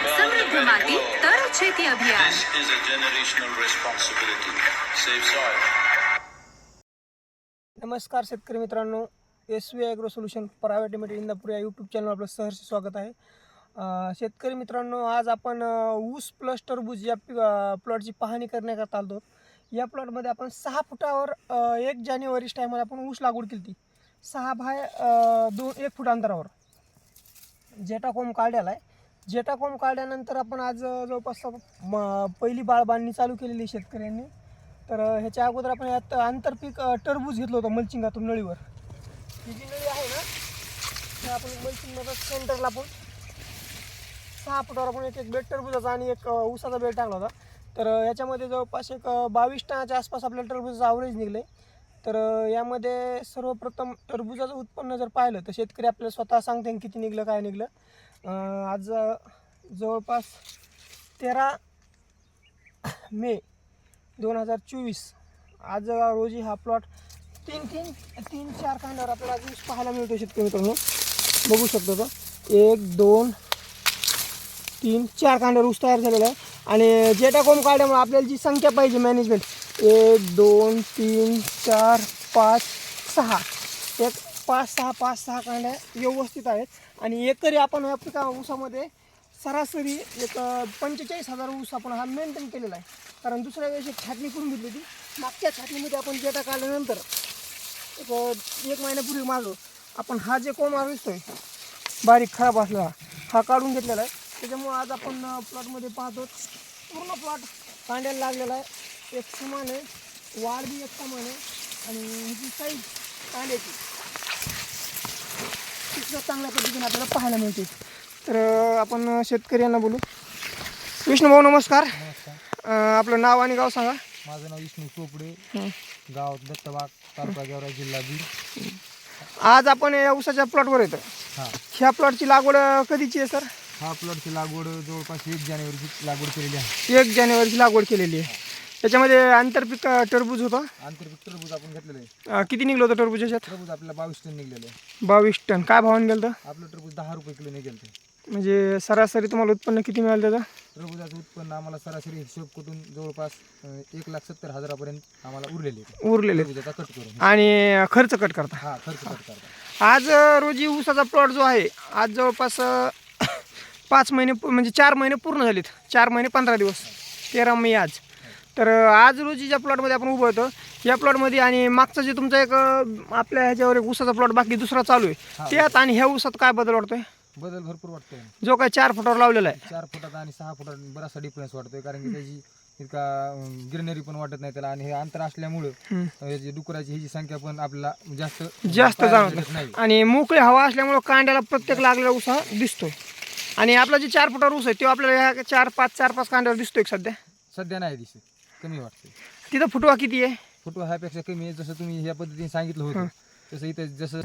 સમૃદ્ધ માટી તર છેતી અભિયાન This is a generational responsibility. Save soil. नमस्कार शेतकरी मित्रांनो S V agro solution private limited Indapur या यूट्यूब चॅनलवर आपलं सहर्ष स्वागत आहे अं, शेतकरी मित्रांनो आज आपण अं, ऊस प्लस टरबूज या पि- अं, प्लॉटची पाहणी करण्याकरता आलो आहोत. या प्लॉटमध्ये आपण सहा फुटावर अं, एक जानेवारीच टायमाला आपण ऊस लागवड केली ती सहा बाय अं, दोन एक फूट अंतरावर जेटाकोम काढलेला आहे जेटाकोम काढल्यानंतर आपण आज जवळपास म- पहिली बाळ बांधणी चालू केलेली आहे शेतकऱ्यांनी. तर ह्याच्या अगोदर आपण यात आंतरपीक टरबूज घेतलं होतं मल्चिंगातून नळीवर. ही जी नळी आहे ना तर आपण मल्चिंगमध्ये सेंटरला आपण सहा फुटावर आपण एक एक बेड टरबुजाचा आणि एक अं, ऊसाचा बेड टाकला होता. तर अं, याच्यामध्ये जवळपास एक बावीस टनाच्या आसपास आपल्याला टरबुजाचं ॲव्हरेज निघले तर यामध्ये सर्वप्रथम टरबुजाचं उत्पन्न जर पाहिलं तर शेतकरी आपल्याला स्वतः सांगते किती निघलं काय निघलं. आज जवळपास तेरा मे दोन हजार चोवीस. आज रोजी हा प्लॉट तीन तीन तीन चार कांड्यावर आपल्याला आज पाहायला मिळतो शेतकरी मित्रांनो. बघू शकतो तो एक दोन तीन चार कांड्यावर ऊस तयार झालेला आहे. आणि जेटाकॉम काढल्यामुळे आपल्याला जी संख्या पाहिजे मॅनेजमेंट एक दोन तीन चार पाच सहा. एक पाच सहा पाच सहा कांड्या व्यवस्थित आहेत. आणि एकरी आपण या पिका ऊसामध्ये सरासरी एक पंचेचाळीस हजार ऊस आपण हा मेंटेन केलेला आहे. कारण दुसऱ्या वेळेस एक छाटणी करून घेतली होती. मागच्या छाटणीमध्ये आपण जेटा काढल्यानंतर एक एक महिन्यापूर्वी मारलो आपण हा जे कोमार दिसतोय बारीक खराब असलेला हा काढून घेतलेला आहे. त्याच्यामुळं आज आपण प्लॉटमध्ये पाहतो पूर्ण प्लॉट कांड्याला लागलेला आहे. एक समान आहे. वाढ बी एक समान आहे. आणि ह्याची साईज कांड्याची चांगल्या पद्धतीने आपल्याला पाहायला मिळते. तर आपण शेतकऱ्यांना बोलू. विष्णूभाऊ नमस्कार. अं, आपलं नाव आणि गाव सांगा. माझं नाव विष्णू चोपडे. गाव दत्तबाग तालुका गेवराई जिल्हा बीड आज आपण या ऊसाच्या प्लॉटवर येतो हा. ह्या प्लॉटची लागवड अं, कधीची आहे सर? हा प्लॉटची लागवड जवळपास एक जानेवारीची लागवड केलेली आहे. एक जानेवारीची लागवड केलेली आहे. त्याच्यामध्ये आंतरपीक अं, टरबूज होतं. आंतरपीक टरबूज आपण घेतलेलं आहे. अं, किती निघलं होतं टरबूज याच्यात? टरबूज आपल्याला बावीस टन निघलेलं आहे. बावीस टन. काय भावाने गेलं होतं? आपलं टरबूज दहा रुपये किलो निघेल ते. म्हणजे सरासरी तुम्हाला उत्पन्न किती मिळालं त्याचं? टरबुजाचं उत्पन्न आम्हाला सरासरी हिशोब करून जवळपास अं, एक लाख सत्तर हजारापर्यंत आम्हाला उरलेले आहे उरलेले टरबुजाचा कट करून. आणि खर्च कट करता. हा खर्च कट करता. आज अं, रोजी ऊसाचा प्लॉट जो आहे आज जवळपास अं, पाच महिने पू- म्हणजे चार महिने पूर्ण झालेत. चार महिने पंधरा दिवस. तेरा मे आज. तर आज रोजी ज्या प्लॉटमध्ये आपण उभं होतो या प्लॉटमध्ये आणि मागचा जे तुमचा एक आपल्या ह्याच्यावर एक ऊसाचा प्लॉट बाकी दुसरा चालू आहे. त्यात आणि ह्या ऊसात काय बदल वाटतोय? बदल भरपूर वाटतोय. जो काय चार फुटावर लावलेला आहे. चार फुटात आणि सहा फुटात बराचसा डिफरन्स वाटतोय कारण की त्याची इतका गिरनेरी पण वाटत नाही त्याला आणि हे अंतर असल्यामुळं डुकराची ह्याची संख्या पण आपल्याला जास्त जास्त जाणवत. नाही. आणि मोकळी हवा असल्यामुळं कांड्याला प्रत्येक लागलेला हा दिसतोय. आणि आपला जे चार फुटावर ऊस आहे तो आपल्याला ह्या चार पाच चार पाच कांड्यावर दिसतोय सध्या? सध्या नाही दिसत. कमी वाटते. तिथं फुटवा किती आहे? फुटवा ह्यापेक्षा कमी आहे जसं तुम्ही ह्या पद्धतीने सांगितलं होतं. तसं इथं जसं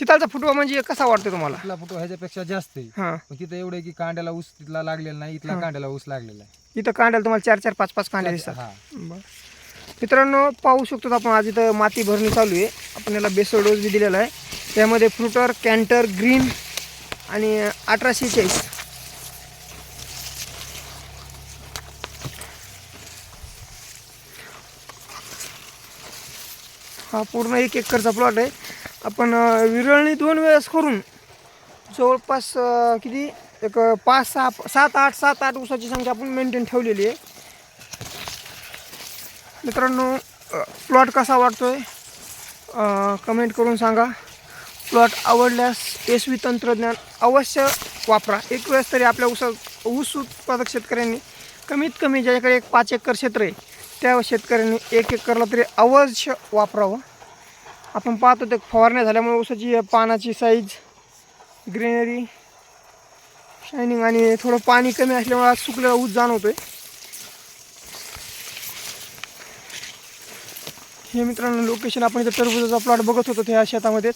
तिथालचा फुटवा म्हणजे कसा वाटतोय तुम्हाला? इथला फुटवा ह्याच्यापेक्षा जास्त आहे. हां. पण तिथं एवढं आहे की कांड्याला ऊस तिथला लागलेला नाही इथला कांड्याला ऊस लागलेला आहे. इथं कांड्याला तुम्हाला चार चार पाच पाच कांड्या दिसतात. हा. बरं. मित्रांनो पाहू शकतो आपण आज इथं माती भरणी चालू आहे. आपण याला बेसळ डोस बी दिलेला आहे. त्यामध्ये फ्रुटर कॅन्टर ग्रीन आणि अठराशे चाळीस. हा पूर्ण एक एकरचा प्लॉट आहे. आपण विरळणी दोन वेळेस करून जवळपास किती? एक पाच सहा सात आठ सात आठ ऊसाची संख्या आपण मेंटेन ठेवलेली आहे. मित्रांनो प्लॉट कसा वाटतोय? कमेंट करून सांगा. प्लॉट आवडल्यास एस व्ही तंत्रज्ञान अवश्य वापरा. एक वेळेस तरी आपल्या ऊसा ऊस उत्पादक शेतकऱ्यांनी कमीत कमी ज्याच्याकडे एक पाच एकर क्षेत्र आहे त्या शेतकऱ्यांनी एक एकरला तरी अवश्य वापरावं. आपण पाहतो ते फवारण्या झाल्यामुळे ऊसाची पानाची साईज ग्रीनरी शायनिंग आणि थोडं पाणी कमी असल्यामुळे आज सुकलेला ऊस जाणवतो आहे हे मित्रांनो लोकेशन आपण इथं टरबुजाचा प्लॉट बघत होतो त्या शेतामध्येच.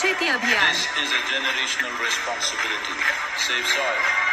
ठीक आहे bye This is a generational responsibility. Save soil.